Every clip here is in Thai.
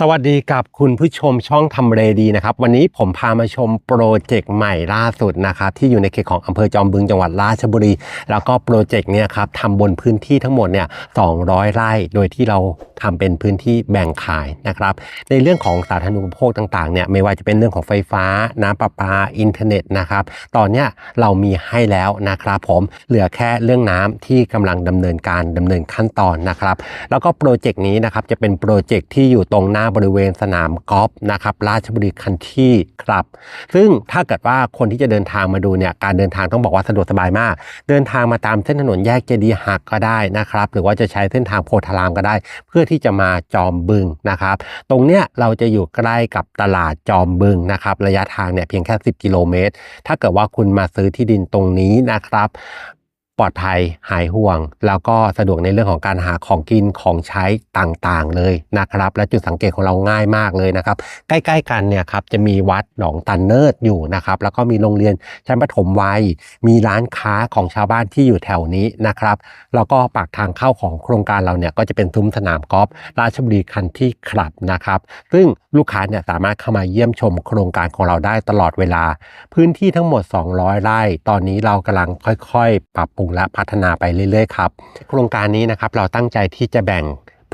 สวัสดีกับคุณผู้ชมช่องทำเรดีนะครับ วันนี้ผมพามาชมโปรเจกต์ใหม่ล่าสุดนะครับ ที่อยู่ในเขตของอำเภอจอมบึงจังหวัดราชบุรี แล้วก็โปรเจกต์เนี่ยครับทำบนพื้นที่ทั้งหมดเนี่ย200 ไร่ โดยที่เราทำเป็นพื้นที่แบ่งขายนะครับ ในเรื่องของสาธารณูปโภคต่างๆเนี่ยไม่ว่าจะเป็นเรื่องของไฟฟ้า น้ำประปาอินเทอร์เน็ตนะครับ ตอนเนี้ยเรามีให้แล้วนะครับ ผมเหลือแค่เรื่องน้ำที่กำลังดำเนินการดำเนินขั้นตอนนะครับ แล้วก็โปรเจกต์นี้นะครับจะเป็นโปรเจกต์ที่อยู่ตรงหน้าบริเวณสนามกอล์ฟนะครับราชบุรีคันที่ครับ ซึ่งถ้าเกิดว่าคนที่จะเดินทางมาดูเนี่ยการเดินทางต้องบอกว่าสะดวกสบายมาก เดินทางมาตามเส้นถนนแยกเจดีหักก็ได้นะครับ หรือว่าจะใช้เส้นทางโพธารามก็ได้ เพื่อที่จะมาจอมบึงนะครับ ตรงเนี้ยเราจะอยู่ใกล้กับตลาดจอมบึงนะครับระยะทางเนี่ยเพียงแค่ 10 กิโลเมตร ถ้าเกิดว่าคุณมาซื้อที่ดินตรงนี้นะครับ ปลอดภัยหายห่วง แล้วก็สะดวกในเรื่องของการหาของกินของใช้ต่างๆเลยนะครับ และจุดสังเกตของเราง่ายมากเลยนะครับ ใกล้ๆกันเนี่ยครับจะมีวัดหนองตันเนิดอยู่นะครับ แล้วก็มีโรงเรียนชั้นประถมวัย มีร้านค้าของชาวบ้านที่อยู่แถวนี้นะครับ แล้วก็ปากทางเข้าของโครงการเราเนี่ยก็จะเป็นซุ้มสนามกอล์ฟราชบุรีคันที่คลับนะครับ ซึ่งลูกค้าเนี่ยสามารถเข้ามาเยี่ยมชมโครงการของเราได้ตลอดเวลา พื้นที่ทั้งหมด 200 ไร่ ตอนนี้เรากำลังค่อย ๆ ปรับปรุงและพัฒนาไปเรื่อยๆครับโครงการนี้นะครับเราตั้งใจที่จะแบ่ง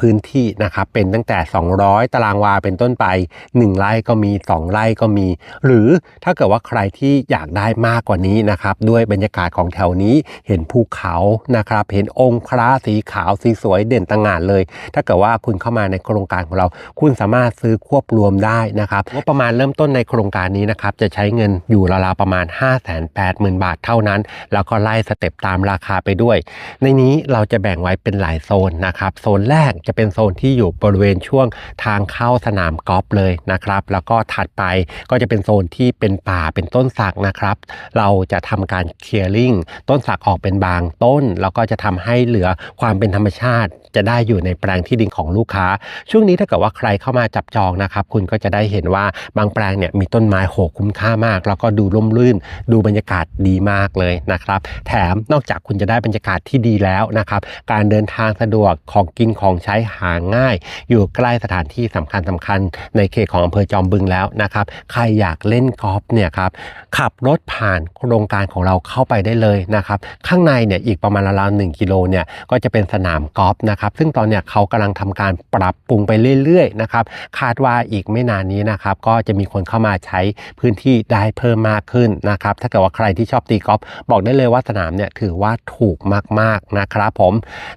พื้นที่นะครับเป็นตั้งแต่ 200 ตารางวาเป็นต้นไป 1 ไร่ก็มี 2 ไร่ก็มี หรือถ้าเกิดว่าใครที่อยากได้มากกว่านี้นะครับด้วยบรรยากาศของแถวนี้เห็นภูเขานะครับเห็นองค์พระสีขาวสีสวยเด่นต่างงานเลย ถ้าเกิดว่าคุณเข้ามาในโครงการของเรา คุณสามารถซื้อควบรวมได้นะครับงบประมาณเริ่มต้นในโครงการนี้นะครับจะใช้เงินอยู่ราวๆประมาณ 5 8 0 0 0 0 บาทเท่านั้น แล้วก็ไล่สเต็ปตามราคาไปด้วย ในนี้เราจะแบ่งไว้เป็นหลายโซนนะครับโซนแรกจะเป็นโซนที่อยู่บริเวณช่วงทางเข้าสนามกอล์ฟเลยนะครับ แล้วก็ถัดไปก็จะเป็นโซนที่เป็นป่าเป็นต้นสักนะครับ เราจะทำการเคลียร์ลิงต้นสักออกเป็นบางต้น แล้วก็จะทำให้เหลือความเป็นธรรมชาติ จะได้อยู่ในแปลงที่ดินของลูกค้า ช่วงนี้ถ้าเกิดว่าใครเข้ามาจับจองนะครับ คุณก็จะได้เห็นว่าบางแปลงเนี่ยมีต้นไม้โหคุ้มค่ามาก แล้วก็ดูร่มรื่น ดูบรรยากาศดีมากเลยนะครับ แถมนอกจากคุณจะได้บรรยากาศที่ดีแล้วนะครับ การเดินทางสะดวกของกินของใช้หาง่าย อยู่ใกล้สถานที่สำคัญสคัญในเขตของอำเภอจอมบึงแล้วนะครับ ใครอยากเล่นกอล์ฟเนี่ยครับขับรถผ่านโครงการของเราเข้าไปได้เลยนะครับ ข้างในเนี่ยอีกประมาณราวๆหนึ่งกิโลเนี่ยก็จะเป็นสนามกอล์ฟนะครับซึ่งตอนเนี้ยเขากำลังทำการปรับปรุงไปเรื่อยๆนะครับคาดว่าอีกไม่นานนี้นะครับก็จะมีคนเข้ามาใช้พื้นที่ได้เพิ่มมากขึ้นนะครับถ้าเกิดว่าใครที่ชอบตีกอล์ฟบอกได้เลยว่าสนามเนี่ยถือว่าถูกมากๆนะครับผม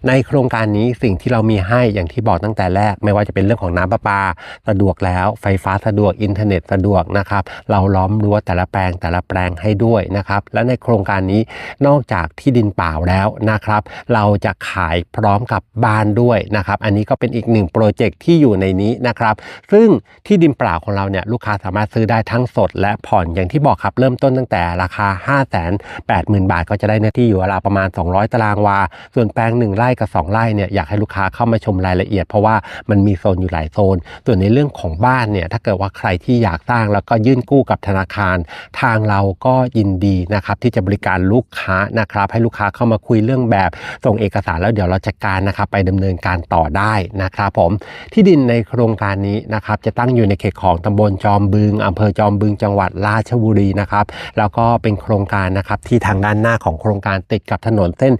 ในโครงการนี้สิ่งที่เรามีให้อย่างที่บอกตั้งแต่แรก ไม่ว่าจะเป็นเรื่องของน้ำประปา สะดวกแล้ว ไฟฟ้าสะดวกอินเทอร์เน็ตสะดวกนะครับเราล้อมรั้วแต่ละแปลงแต่ละแปลงให้ด้วยนะครับและในโครงการนี้นอกจากที่ดินเปล่าแล้วนะครับ เราจะขายพร้อมกับบ้านด้วยนะครับ อันนี้ก็เป็นอีกหนึ่งโปรเจกต์ที่อยู่ในนี้นะครับ ซึ่งที่ดินเปล่าของเราเนี่ยลูกค้าสามารถซื้อได้ทั้งสดและผ่อนอย่างที่บอกครับ เริ่มต้นตั้งแต่ราคา 5 8 0 0 0 0 บาท ก็จะได้เนื้อที่อยู่ราวประมาณ 200 ตารางวา ส่วนแปลง 1 ไร่กับ 2 ไร่เนี่ยอยากให้ลูกค้าเข้ามาชมรายละเอียด เพราะว่ามันมีโซนอยู่หลายโซน ส่วนในเรื่องของบ้านเนี่ยถ้าเกิดว่าใครที่อยากสร้างแล้วก็ยื่นกู้กับธนาคาร ทางเราก็ยินดีนะครับที่จะบริการลูกค้านะครับ ให้ลูกค้าเข้ามาคุยเรื่องแบบส่งเอกสารแล้วเดี๋ยวเราจัดการนะครับไปดำเนินการต่อได้นะครับผมที่ดินในโครงการนี้นะครับจะตั้งอยู่ในเขตของตำบลจอมบึงอำเภอจอมบึงจังหวัดราชบุรีนะครับแล้วก็เป็นโครงการนะครับที่ทางด้านหน้าของโครงการติดกับถนนเส้น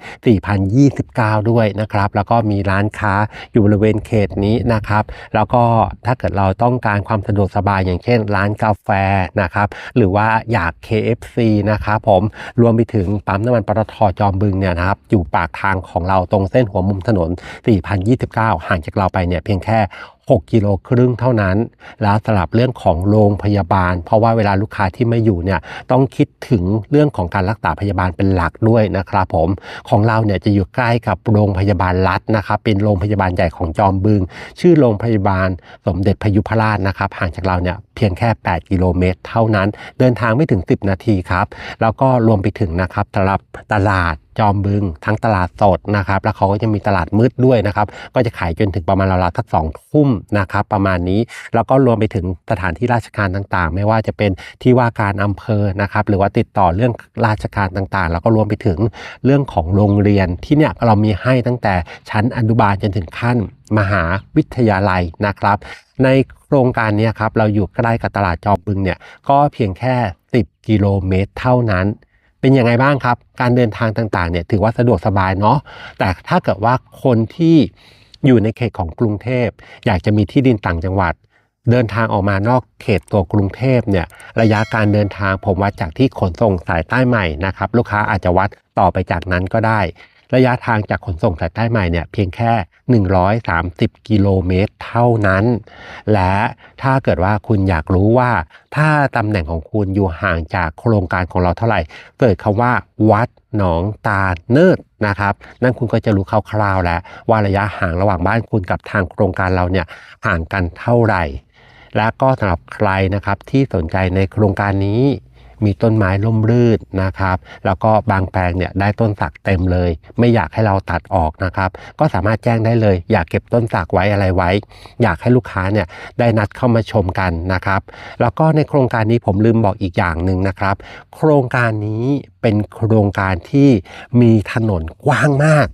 4029 ด้วยนะครับแล้วก็มีร้านค้าอยู่บริเวณเขตนี้นะครับ แล้วก็ถ้าเกิดเราต้องการความสะดวกสบายอย่างเช่น ร้านกาแฟนะครับ หรือว่าอยาก KFC นะครับผมรวมไปถึงปั๊มน้ำมันปตทจอมบึงเนี่ยนะครับ อยู่ปากทางของเราตรงเส้นหัวมุมถนน 4029 ห่างจากเราไปเนี่ยเพียงแค่6กิโลครึ่งเท่านั้น แล้วสลับเรื่องของโรงพยาบาล เพราะว่าเวลาลูกค้าที่ไม่อยู่เนี่ยต้องคิดถึงเรื่องของการรักษาพยาบาลเป็นหลักด้วยนะครับผมของเราเนี่ยจะอยู่ใกล้กับโรงพยาบาลรัฐนะครับเป็นโรงพยาบาลใหญ่ของจอมบึง ชื่อโรงพยาบาลสมเด็จพยุพราชนะครับห่างจากเราเนี่ยเพียงแค่ 8 กิโลเมตร เท่านั้น เดินทางไม่ถึง 10 นาทีครับ แล้วก็รวมไปถึงนะครับสำหรับตลาด จอมบึงทั้งตลาดสดนะครับ แล้วเขาก็จะมีตลาดมืดด้วยนะครับ ก็จะขายจนถึงประมาณราวๆทักสองทุ่มนะครับ ประมาณนี้แล้วก็รวมไปถึงสถานที่ราชการต่างๆ ไม่ว่าจะเป็นที่ว่าการอำเภอนะครับ หรือว่าติดต่อเรื่องราชการต่างๆ แล้วก็รวมไปถึงเรื่องของโรงเรียนที่เนี่ยเรามีให้ตั้งแต่ชั้นอนุบาลจนถึงขั้นมหาวิทยาลัยนะครับ ในโครงการนี้ครับเราอยู่ใกล้กับตลาดจอมบึงเนี่ยก็เพียงแค่ 10 กิโลเมตรเท่านั้น เป็นยังไงบ้างครับ การเดินทางต่างๆเนี่ยถือว่าสะดวกสบายเนาะแต่ถ้าเกิดว่าคนที่อยู่ในเขตของกรุงเทพ อยากจะมีที่ดินต่างจังหวัด เดินทางออกมานอกเขตตัวกรุงเทพเนี่ยระยะการเดินทางผมวัดจากที่ขนส่งสายใต้ใหม่นะครับลูกค้าอาจจะวัดต่อไปจากนั้นก็ได้ ระยะทางจากขนส่งสายใต้ใหม่เนี่ยเพียงแค่ 130 กิโลเมตรเท่านั้น และถ้าเกิดว่าคุณอยากรู้ว่า ถ้าตำแหน่งของคุณอยู่ห่างจากโครงการของเราเท่าไหร่ เกิดคำว่าวัดหนองตาเนิดนะครับ นั่นคุณก็จะรู้คร่าวๆแล้ว ว่าระยะห่างระหว่างบ้านคุณกับทางโครงการเราเนี่ยห่างกันเท่าไหร่ และก็สำหรับใครนะครับที่สนใจในโครงการนี้ มีต้นไม้ร่มรื่นนะครับ แล้วก็บางแปลงเนี่ยได้ต้นสักเต็มเลย ไม่อยากให้เราตัดออกนะครับ ก็สามารถแจ้งได้เลย อยากเก็บต้นสักไว้อะไรไว้ อยากให้ลูกค้าเนี่ยได้นัดเข้ามาชมกันนะครับ แล้วก็ในโครงการนี้ผมลืมบอกอีกอย่างหนึ่งนะครับ โครงการนี้เป็นโครงการที่มีถนนกว้างมาก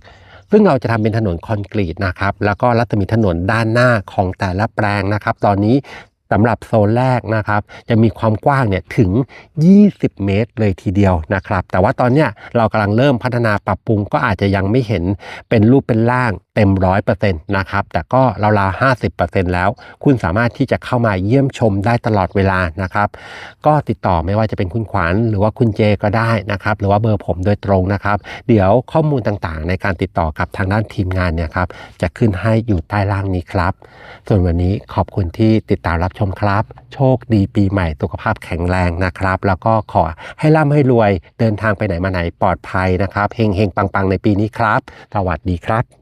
ซึ่งเราจะทำเป็นถนนคอนกรีตนะครับ แล้วก็รัศมีถนนด้านหน้าของแต่ละแปลงนะครับ ตอนนี้ สำหรับโซนแรกนะครับ จะมีความกว้างเนี่ยถึง 20 เมตรเลยทีเดียวนะครับ แต่ว่าตอนเนี้ยเรากำลังเริ่มพัฒนาปรับปรุงก็อาจจะยังไม่เห็นเป็นรูปเป็นร่างเต็มร้อยเปอร์เซ็นต์นะครับ แต่ก็ราวๆห้าสิบเปอร์เซ็นต์แล้ว คุณสามารถที่จะเข้ามาเยี่ยมชมได้ตลอดเวลานะครับ ก็ติดต่อไม่ว่าจะเป็นคุณขวัญหรือว่าคุณเจก็ได้นะครับ หรือว่าเบอร์ผมโดยตรงนะครับ เดี๋ยวข้อมูลต่างๆ ในการติดต่อกับทางด้านทีมงานเนี่ยครับ จะขึ้นให้อยู่ใต้ล่างนี้ครับ ส่วนวันนี้ขอบคุณที่ติดตามรับชมชมครับ โชคดีปีใหม่สุขภาพแข็งแรงนะครับ แล้วก็ขอให้ร่ำให้รวยเดินทางไปไหนมาไหนปลอดภัยนะครับเฮงเฮงปังๆ ในปีนี้ครับ สวัสดีครับ